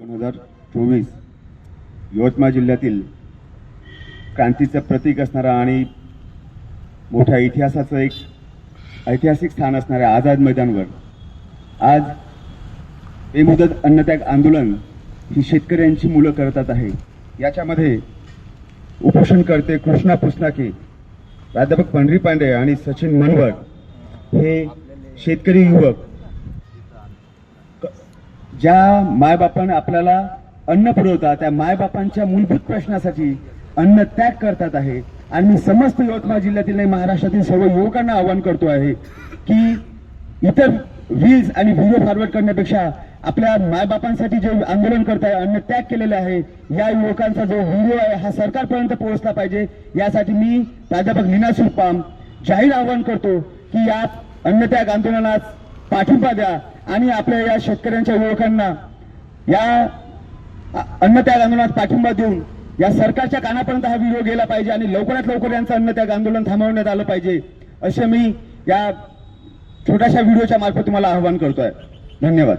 दोन हजार चोवीस यवतमाळ जिल्ह्यातील क्रांतीचं प्रतीक असणारा आणि मोठ्या इतिहासाचं एक ऐतिहासिक स्थान असणाऱ्या आझाद मैदानवर आज बेमुदत अन्नत्याग आंदोलन ही शेतकऱ्यांची मुलं करतात आहे. याच्यामध्ये उपोषणकर्ते कृष्णा पुसनाके प्राध्यापक पंढरी पांडे आणि सचिन मनवर हे शेतकरी युवक ज्या मायबापाने आपल्याला अन्न पुरवतात त्या मायबापांच्या मूलभूत प्रश्नासाठी अन्न त्याग करतात आहे. आणि मी समस्त यवतमाळ जिल्ह्यातील आणि महाराष्ट्रातील सर्व युवकांना आवाहन करतो आहे की इतर वीज आणि व्हिडिओ फॉरवर्ड करण्यापेक्षा आपल्या मायबापांसाठी जे आंदोलन करत आहे अन्न त्याग केलेले आहे या युवकांचा जो व्हिडिओ आहे हा सरकारपर्यंत पोहोचला पाहिजे. यासाठी मी प्राध्यापक नीना सुरपाम जाहीर आवाहन करतो की या अन्नत्याग आंदोलनास पाठिंबा द्या. आणि आपल्या या शेतकऱ्यांच्या युवकांना या अन्नत्याग आंदोलनात पाठिंबा देऊन या सरकारच्या कानापर्यंत हा व्हिडिओ गेला पाहिजे आणि लवकरात लवकर यांचं अन्नत्याग आंदोलन थांबवण्यात आलं पाहिजे असे मी या छोट्याशा व्हिडिओच्या मार्फत तुम्हाला आवाहन करतोय. धन्यवाद.